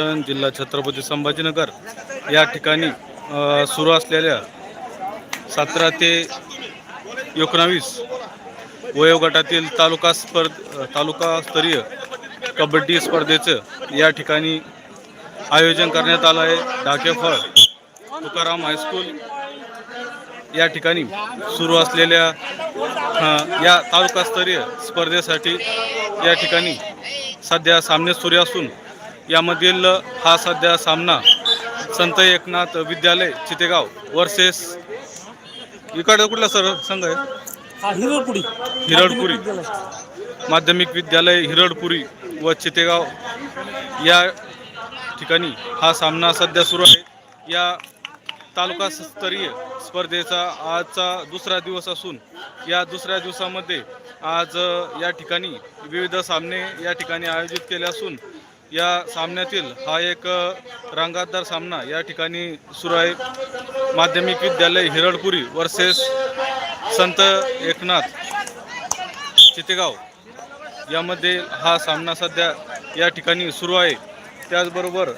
जिल्हा छत्रपती संभाजीनगर या ठिकाणी सुरू असलेल्या सतरा ते एकोणावीस वयोगटातील तालुका स्पर्ध तालुकास्तरीय कबड्डी स्पर्धेचं या ठिकाणी आयोजन करण्यात आलं आहे. डाकेफळ तुकाराम हायस्कूल या ठिकाणी सुरू असलेल्या या तालुकास्तरीय स्पर्धेसाठी या ठिकाणी सध्या सामने सुरू असून यामधील हा सध्या सामना संत एकनाथ विद्यालय चितेगाव वर्सेस इकडं कुठला सर संघ आहे? हा हिरडपुडी हिरडपुरी माध्यमिक विद्यालय. हिरडपुरी व चितेगाव या ठिकाणी हा सामना सध्या सुरू आहे. या तालुकास्तरीय स्पर्धेचा आजचा दुसरा दिवस असून या दुसऱ्या दिवसामध्ये आज या ठिकाणी विविध सामने या ठिकाणी आयोजित केले असून या सामन्यातील हा एक रांगातदार रंगातदार सामना या ठिकाणी सुरू आहे. माध्यमिक विद्यालय हिरडपुरी वर्सेस संत एकनाथ चितेगाव यामध्ये हा सामना सध्या या ठिकाणी सुरू आहे. त्याचबरोबर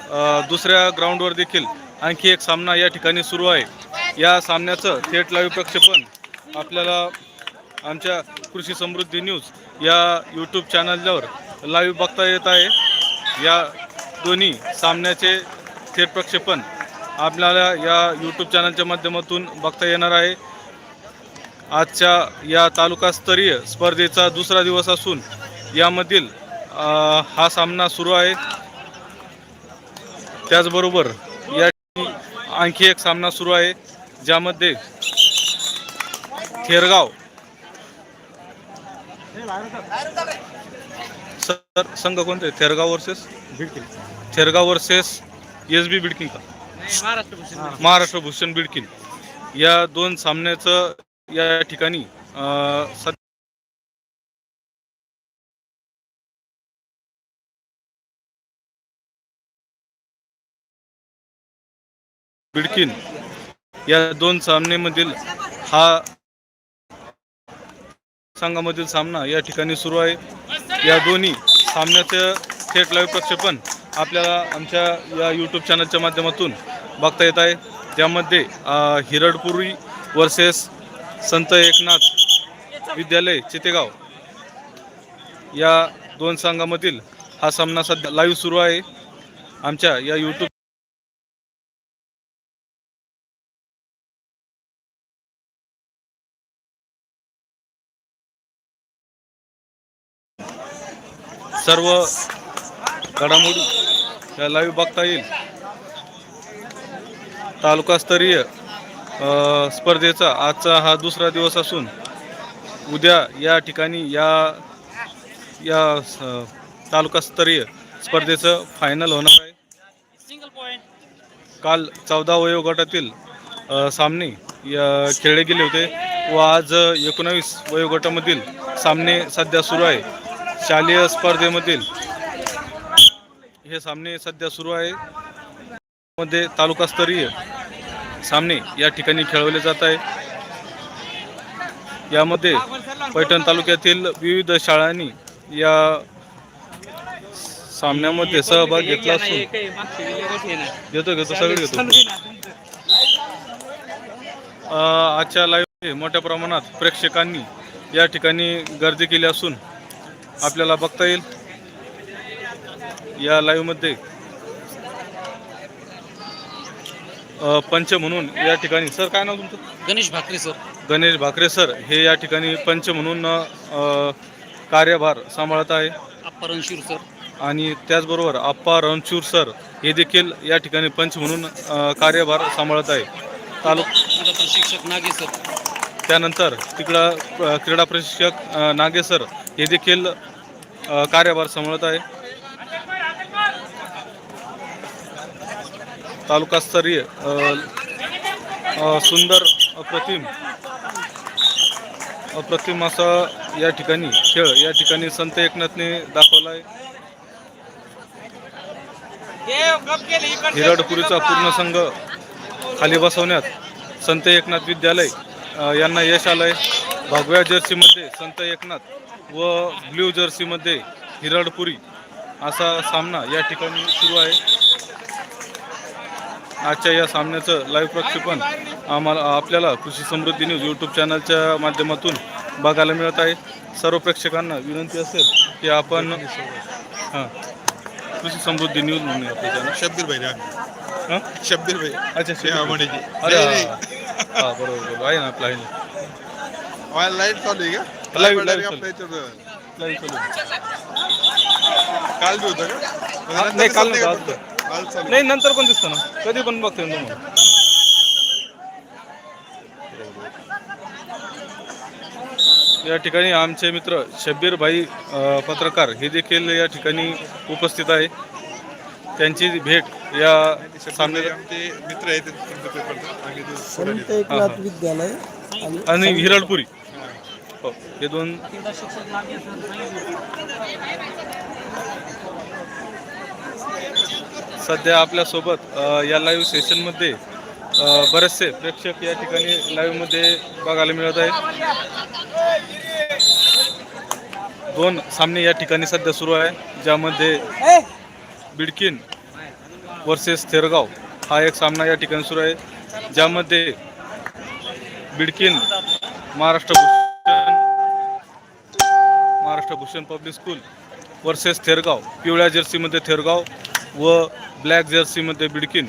दुसऱ्या ग्राउंडवर देखील आणखी एक सामना या ठिकाणी सुरू आहे. या सामन्याचं थेट लाईव्ह प्रक्षेपण आपल्याला आमच्या कृषी समृद्धी न्यूज या यूट्यूब चॅनलवर लाईव्ह बघता येत आहे. या दोन्ही सामन्याचे थेट प्रक्षेपण आपल्याला या यूट्यूब चॅनलच्या माध्यमातून बघता येणार आहे. आजच्या या तालुकास्तरीय स्पर्धेचा दुसरा दिवस असून यामधील हा सामना सुरू आहे. त्याचबरोबर या ठिकाणी आणखी एक सामना सुरू आहे ज्यामध्ये थेरगाव सर संघ कोणते? Thergaon versus? Bidkin. Thergaon versus S B Bidkin का? महाराष्ट्र भूषण बिडकिन. या दोन सामन्याचं या ठिकाणी सध्या बिडकिन. या दोन सामन्यामधील हा संघामधील सामना या ठिकाणी सुरू आहे. या दोन्ही सामन्याचं थेट लाईव्ह प्रक्षेपण आपल्याला आमच्या या यूट्यूब चॅनलच्या माध्यमातून बघता येत आहे. त्यामध्ये हिरडपुरी वर्सेस संत एकनाथ विद्यालय चितेगाव या दोन संघामधील हा सामना सध्या लाईव्ह सुरू आहे. आमच्या या यूट्यूब सर्व घडामोडी या लाईव्ह बघता येईल. तालुकास्तरीय स्पर्धेचा आजचा हा दुसरा दिवस असून उद्या या ठिकाणी या या तालुकास्तरीय स्पर्धेचं फायनल होणार आहे. काल चौदा वयोगटातील सामने या खेळले गेले होते व आज एकोणावीस वयोगटामधील सामने सध्या सुरू आहे. शालेय स्पर्धेमधील हे सामने सध्या सुरू आहे. मध्ये तालुकास्तरीय सामने या ठिकाणी खेळवले जात आहे. यामध्ये पैठण तालुक्यातील विविध शाळांनी या सामन्यामध्ये सहभाग घेतला असून घेतो घेतो सगळे घेतो. आजच्या लाईव्ह मोठ्या प्रमाणात प्रेक्षकांनी या ठिकाणी गर्दी केली असून आपल्याला बघता येईल. या लाईव्हमध्ये पंच म्हणून या ठिकाणी सर काय नाव तुमचं? गणेश भाकरे सर. गणेश भाकरे सर हे या ठिकाणी पंच म्हणून कार्यभार सांभाळत आहे. अप्पा रणशूर सर. आणि त्याचबरोबर आप्पा रणशूर सर हे देखील या ठिकाणी पंच म्हणून कार्यभार सांभाळत आहे. तालुक प्रशिक्षक नागे सर. त्यानंतर तिकडं क्रीडा प्रशिक्षक नागे सर हे देखील कार्यभार सांभाळत आहे. तालुकास्तरीय सुंदर अप्रतिम अप्रतिम असा या ठिकाणी खेळ या ठिकाणी संत एकनाथने दाखवला आहे हिरडपुरीचा पूर्ण संघ खाली बसवण्यात संत एकनाथ विद्यालय यांना यश आलं आहे भगव्या जर्सीमध्ये संत एकनाथ व ब्ल्यू जर्सीमध्ये हिरडपुरी असा सामना या ठिकाणी सुरू आहे. आजच्या या सामन्याचं लाईव्ह प्रक्षेपण आम्हाला आपल्याला कृषी समृद्धी न्यूज यूट्यूब चॅनलच्या माध्यमातून बघायला मिळत आहे. सर्व प्रेक्षकांना विनंती असेल की आपण हां कृषी समृद्धी न्यूज म्हणून आपलं चॅनल शब्बीर भाई हां? शब्बीर भाई. अच्छा आमाड्याची अरे हां. बरोबर बरोबर. आहे ना आपलं आहे ना. लाइट चालू आहे का? लाईव्ह- लाईव्ह लाईव्ह आपल्या याच्यात लाईव्ह चालू. आहे. काल बी होतं का? हा, नाही, काल नंतर काल चालू. नाही नंतर पण दिसतं ना. कधी पण बघते ना तुम्हाला या ठिकाणी आमचे मित्र शब्बीर भाई अ, पत्रकार हे देखील या ठिकाणी उपस्थित आहे. त्यांची भेट या सामन्यात आमचे मित्र आहेत ते संत. एकनाथ विद्यालय आणि आणि हिरडपुरी हो हे दोन सध्या आपल्यासोबत या लाईव्ह सेशनमध्ये बरेचसे प्रेक्षक या ठिकाणी लाईव्हमध्ये बघायला मिळत आहेत. दोन सामने या ठिकाणी सध्या सुरू आहे ज्यामध्ये बिडकिन वर्सेस थेरगाव हा एक सामना या ठिकाणी सुरू आहे ज्यामध्ये Bidkin Maharashtra Maharashtra Bhushan public school versus Thergaon पिवळ्या जर्सीमध्ये थेरगाव व ब्लॅक जर्सीमध्ये बिडकिन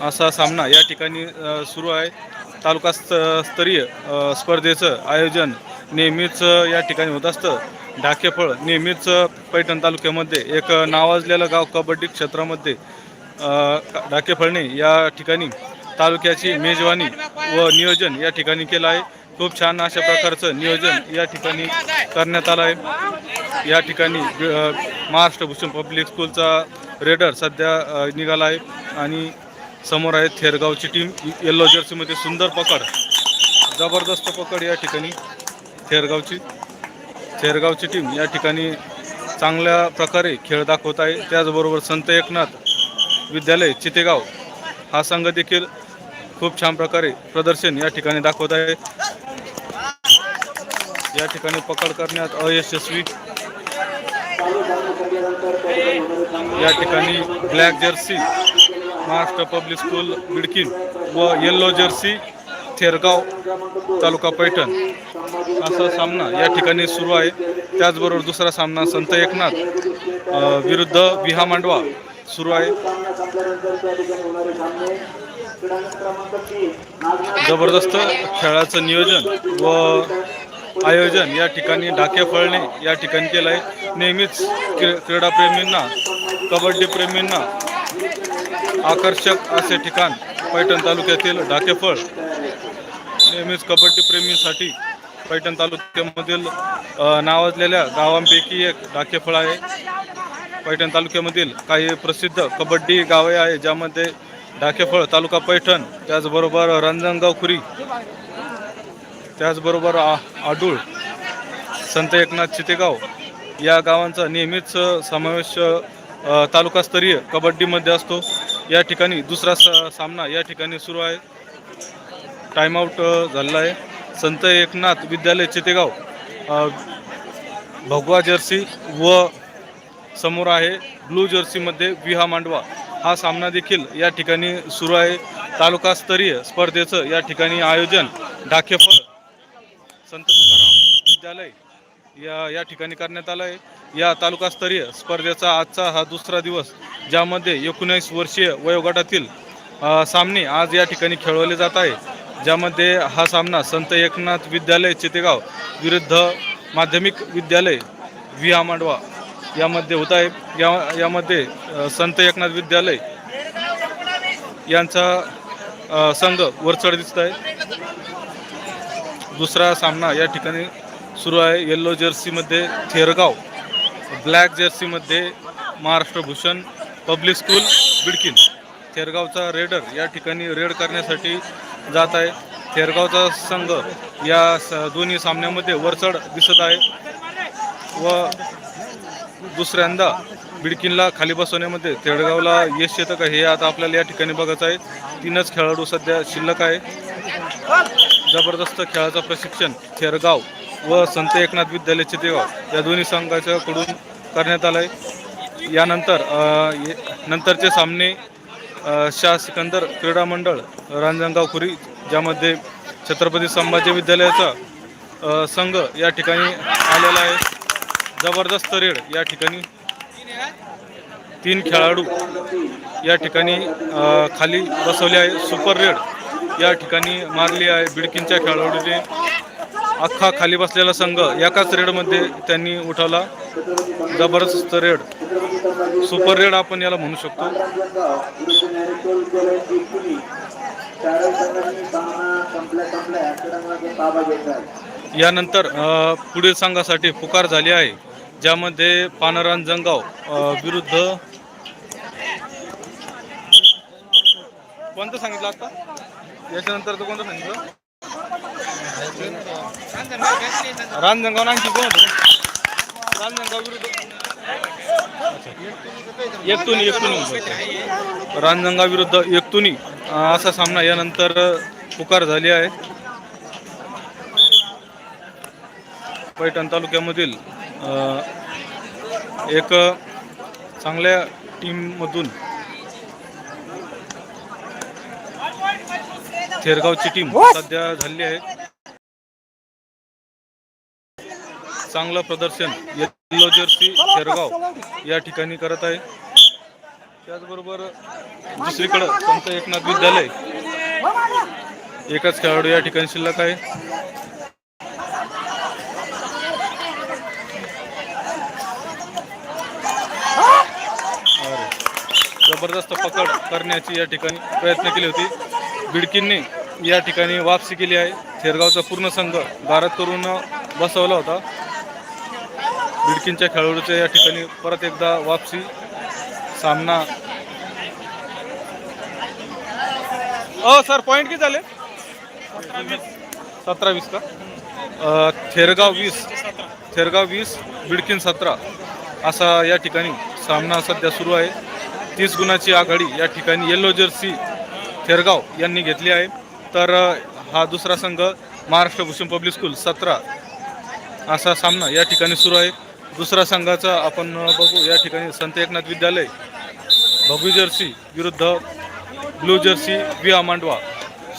असा सामना या ठिकाणी सुरू आहे. तालुका स्त स्तरीय स्पर्धेचं आयोजन नेहमीच या ठिकाणी होत असतं. ढाकेफळ नेहमीच पैठण तालुक्यामध्ये एक नावाजलेलं गाव कबड्डी क्षेत्रामध्ये ढाकेफळणे ढाकेफळने या ठिकाणी तालुक्याची मेजवानी व नियोजन या ठिकाणी केलं आहे. खूप छान अशा प्रकारचं नियोजन या ठिकाणी करण्यात आलं आहे. या ठिकाणी महाराष्ट्र भूषण पब्लिक स्कूलचा रेडर सध्या निघाला आहे. आणि समोर आहे थेरगावची टीम. येल्लो जर्सीमध्ये सुंदर पकड. जबरदस्त पकड या ठिकाणी थेरगावची. थेरगावची टीम या ठिकाणी चांगल्या प्रकारे खेळ दाखवत आहे. त्याचबरोबर संत एकनाथ विद्यालय चितेगाव हा संघ देखील खूप छान प्रकारे प्रदर्शन या ठिकाणी दाखवत आहे. या ठिकाणी पकड करण्यात अयशस्वी. या ठिकाणी black jersey Maharashtra public school Bidkin व येल्लो जर्सी थेरगाव तालुका पैठण. असा सामना या ठिकाणी सुरू आहे. त्याचबरोबर दुसरा सामना संत एकनाथ विरुद्ध विहा मांडवा सुरू आहे. जबरदस्त खेळाचं नियोजन व आयोजन या ठिकाणी ढाके फळणे या ठिकाणी केलं आहे नेहमीच क्री क्रीडाप्रेमींना कबड्डीप्रेमींना आकर्षक असे ठिकाण पैठण तालुक्यातील ढाकेफळ नेहमीच कबड्डीप्रेमींसाठी पैठण तालुक्यामधील नावाजलेल्या गावांपैकी एक ढाकेफळ आहे. पैठण तालुक्यामधील काही प्रसिद्ध कबड्डी गावे आहे ज्यामध्ये ढाकेफळ तालुका पैठण त्याचबरोबर रंजनगाव खुरी त्याचबरोबर आ आडूळ संत एकनाथ चितेगाव या गावांचा नेहमीच समावेश तालुकास्तरीय कबड्डीमध्ये असतो. या ठिकाणी दुसरा सा सामना या ठिकाणी सुरू आहे. टाईमआउट झालेला आहे. संत एकनाथ विद्यालय चितेगाव भगवा जर्सी व समोर आहे. ब्लू जर्सीमध्ये विहा मांडवा हा सामना देखील या ठिकाणी सुरू आहे. तालुकास्तरीय स्पर्धेचं या ठिकाणी आयोजन डाकेफळ संत तुकाराम विद्यालय या या ठिकाणी करण्यात आलं आहे या तालुकास्तरीय स्पर्धेचा आजचा हा दुसरा दिवस ज्यामध्ये एकोणीस वर्षीय वयोगटातील सामने आज या ठिकाणी खेळवले जात आहे. ज्यामध्ये हा सामना संत एकनाथ विद्यालय चितेगाव विरुद्ध माध्यमिक विद्यालय विहा मांडवा यामध्ये होत आहे. या यामध्ये संत एकनाथ विद्यालय यांचा संघ वरचढ दिसत आहे. दुसरा सामना या ठिकाणी सुरू आहे. येल्लो जर्सीमध्ये थेरगाव ब्लॅक जर्सीमध्ये महाराष्ट्र भूषण पब्लिक स्कूल बिडकिन थेरगावचा रेडर या ठिकाणी रेड करण्यासाठी जात आहे. थेरगावचा संघ या स दोन्ही सामन्यामध्ये वरचढ दिसत आहे. व दुसऱ्यांदा बिडकिनला खाली बसवण्यामध्ये थेरगावला यश येतं का हे आता आपल्याला या ठिकाणी बघायचं आहे. तीनच खेळाडू सध्या शिल्लक आहे. जबरदस्त खेळाचं प्रशिक्षण थेरगाव व संत एकनाथ विद्यालय चितेगाव या दोन्ही संघाच्याकडून करण्यात आलं आहे यानंतर नंतरचे सामने शाह सिकंदर क्रीडा मंडळ रांजणगाव खुरी ज्यामध्ये छत्रपती संभाजी विद्यालयाचा संघ या ठिकाणी आलेला आहे. जबरदस्त रेड या ठिकाणी. तीन खेळाडू या ठिकाणी खाली बसवले आहे. सुपर रेड या ठिकाणी मारली आहे बिडकींच्या खेळाडूने. अख्खा खाली बसलेला संघ एकाच रेडमध्ये त्यांनी उठवला जबरदस्त रेड सुपर रेड आपण याला म्हणू शकतो. यानंतर पुढील संघासाठी पुकार झाली आहे ज्यामध्ये पानरान जंगाव विरुद्ध कोणतं सांगितलं आता? याच्यानंतर कोणतं सांगितलं? रांजणगाव आणखी कोण होतं? रांजणगाव विरुद्ध. एकतुनी एकतुनी रांजणगाव विरुद्ध एकतुनी. असा सामना यानंतर पुकार झाली आहे. पैठण तालुक्यामधील एक चांगल्या टीममधून थेरगावची टीम सध्या झाली आहे. चांगलं प्रदर्शन येल्लो जर्सी थेरगाव या ठिकाणी करत आहे. त्याचबरोबर दुसरीकडं संत एकनाथ विद्यालय. एकच खेळाडू या ठिकाणी शिल्लक आहे. जबरदस्त पकड करण्याची या ठिकाणी प्रयत्न केले होते. बिडकींनी या ठिकाणी वापसी केली आहे. थेरगावचा पूर्ण संघ भारत करून बसवला होता. बिडकींच्या खेळाडूच्या या ठिकाणी परत एकदा वापसी सामना. अ सर पॉईंट किती झाले? सतरा वीस. का? थेरगाव वीस. थेरगाव वीस बिडकीन सतरा. असा या ठिकाणी सामना सध्या सुरू आहे. तीस गुणाची आघाडी या ठिकाणी येल्लो जर्सी थेरगाव यांनी घेतली आहे. तर हा दुसरा संघ महाराष्ट्र भूषण पब्लिक स्कूल सतरा असा सामना या ठिकाणी सुरू आहे. दुसरा संघाचा आपण बघू या ठिकाणी संत एकनाथ विद्यालय भगवी जर्सी विरुद्ध ब्लू जर्सी विहा मांडवा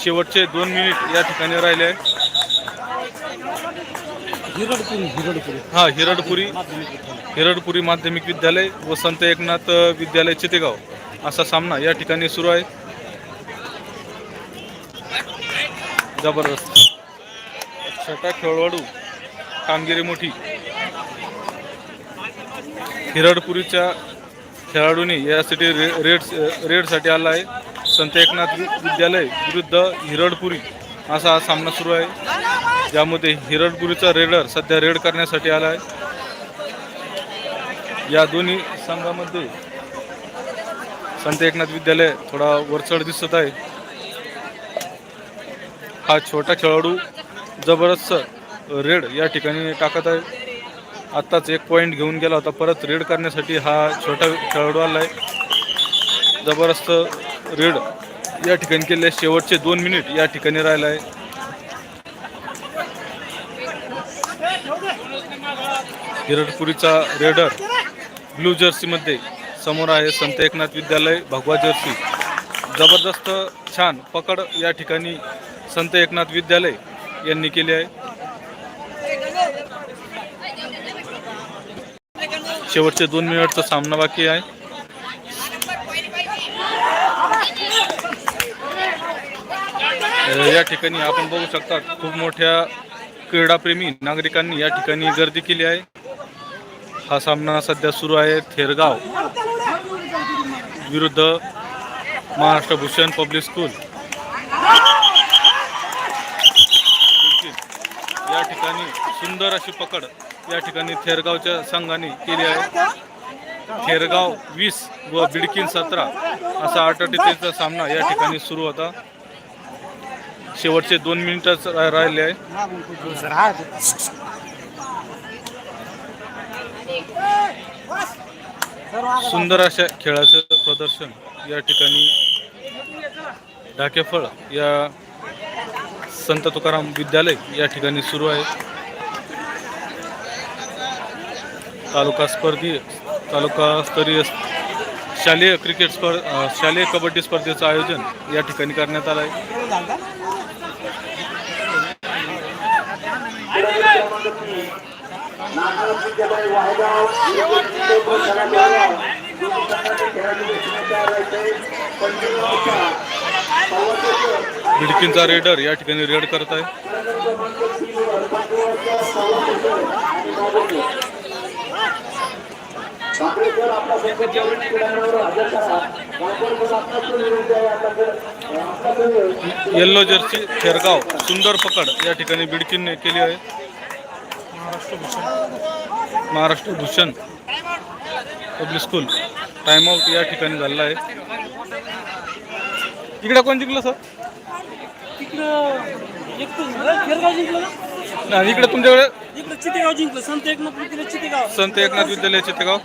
शेवटचे दोन मिनिट या ठिकाणी राहिले आहे. हा हिरडपुरी हिरडपुरी माध्यमिक विद्यालय व संत एकनाथ विद्यालय चितेगाव असा सामना या ठिकाणी सुरू आहे. जबरदस्त. छटा खेळवाडू कामगिरी मोठी. हिरडपुरीच्या खेळाडूंनी यासाठी रे रेड रेडसाठी आला आहे. संत एकनाथ विद्यालय विरुद्ध हिरडपुरी असा हा सामना सुरू आहे. ज्यामध्ये हिरडपुरीचा रेडर सध्या रेड करण्यासाठी आला आहे. या दोन्ही संघामध्ये संत एकनाथ विद्यालय थोडा वरचढ दिसत आहे. हा छोटा खेळाडू जबरदस्त रेड या ठिकाणी टाकत आहे. आत्ताच एक पॉईंट घेऊन गेला होता. परत रेड करण्यासाठी हा छोटा खेळाडू आला आहे जबरदस्त रेड या ठिकाणी केले. शेवटचे दोन मिनिट या ठिकाणी राहिला आहे हिरडपुरीचा रेडर ब्लू जर्सीमध्ये समोर आहे संत एकनाथ विद्यालय भगवा जर्सी जबरदस्त छान पकड या ठिकाणी संत एकनाथ विद्यालय यांनी केली आहे. शेवटचे दोन मिनिटचा सामना बाकी आहे. या ठिकाणी आपण बघू शकता खूप मोठ्या क्रीडाप्रेमी नागरिकांनी या ठिकाणी गर्दी केली आहे. हा सामना सध्या सुरू आहे थेरगाव. विरुद्ध महाराष्ट्र भूषण पब्लिक स्कूल. या ठिकाणी सुंदर अशी पकड या ठिकाणी थेरगावच्या संघाने केली आहे. थेरगाव वीस व बिडकीन सतरा असा अटीचा सामना या ठिकाणी सुरू होता. शेवटचे दोन मिनिटच राहिले आहे. सुंदर अशा खेळाचं प्रदर्शन या ठिकाणी ढाकेफळ या संत तुकाराम विद्यालय या ठिकाणी सुरू आहे. तालुका स्पर्धी तालुका स्तरीय शालेय क्रिकेट स्पर् शालेय कबड्डी स्पर्धेचं आयोजन या ठिकाणी करण्यात आलं आहे. भिडकींचा रेडर या ठिकाणी रेड करत आहे. येल्लो जर्सी खेरगाव सुंदर पकड या ठिकाणी बिडकीने केली आहे. Maharashtra Bhushan public school timeout या ठिकाणी झालेला आहे. इकडे कोण जिंकलं सर तिकडं एकटं झालं खेरगाव जिंकलं ना? नाही, इकडे तुमच्याकडे? इकडं चितेगाव जिंकलं संत एकनाथ तिकडे चितेगाव. संत एकनाथ विद्यालय चितेगाव?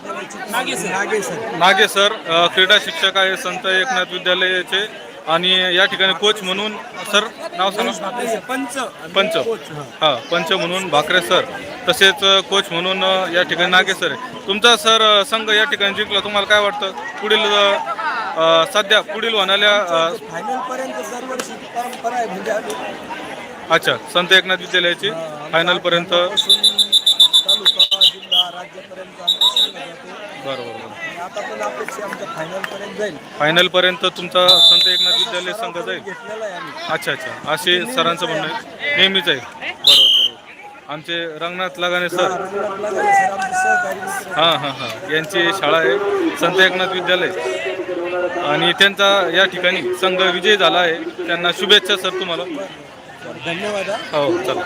नागे सर अ, क्रीडा शिक्षक आहे संत एकनाथ विद्यालयाचे आणि या ठिकाणी कोच म्हणून सर नाव सांगा. पंच पंच. हा. पंच म्हणून भाकरे सर तसेच अ, कोच म्हणून अ, या ठिकाणी नागे सर आहे. तुमचा सर अ, संघ या ठिकाणी जिंकला तुम्हाला काय वाटतं? पुढील अ, सध्या पुढील होणाऱ्या दरवर्षी परंपरा आहे म्हणजे आम्ही अच्छा संत एकनाथ विद्यालयाची फायनल पर्यंत बरं तालुका जिल्हा राज्यापर्यंत आमचा संघ जातो बरं बरं आणि आता पण अपेक्षा आमच्या फायनल पर्यंत जाईल. फायनल पर्यंत तुमचा संत एकनाथ विद्यालय संघ जाईल? घेतलेला आहे आम्ही. अच्छा अच्छा. असे सरांचं म्हणणं आहे. नेहमीच आहे. बरोबर बरोबर. आमचे रंगनाथ लगाने सर. रंगनाथ लगाले सर आमचे सहकारी मित्र. हां हां हां. यांची शाळा आहे संत एकनाथ विद्यालय. आणि त्यांचा या ठिकाणी संघ विजय झाला आहे. त्यांना शुभेच्छा सर तुम्हाला. धन्यवाद हा. चला.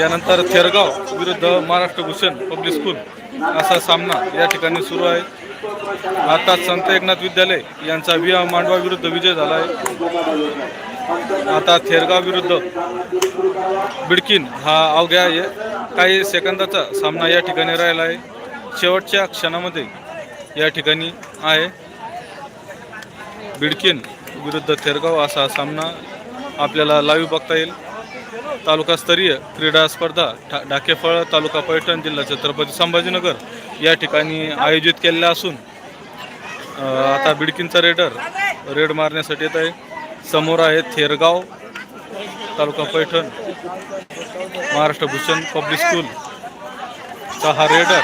यानंतर थेरगाव विरुद्ध महाराष्ट्र भूषण पब्लिक स्कूल असा सामना या ठिकाणी सुरू आहे. आता संत एकनाथ विद्यालय यांचा विया मांडवा विरुद्ध विजय झाला आहे. आता थेरगाव विरुद्ध बिडकीन हा अवघ्या ये- काही सेकंदाचा सामना या ठिकाणी राहिला आहे. शेवटच्या क्षणामध्ये या ठिकाणी आहे. बिडकीन विरुद्ध थेरगाव असा सामना आपल्याला लाईव्ह बघता येईल. तालुकास्तरीय क्रीडा स्पर्धा ठा ढाकेफळ तालुका पैठण जिल्हा छत्रपती संभाजीनगर या ठिकाणी आयोजित केलेल्या असून आता बिडकीनचा रेडर रेड मारण्यासाठी येत आहे. समोर आहे थेरगाव तालुका पैठण महाराष्ट्र भूषण पब्लिक स्कूल. चा हा रेडर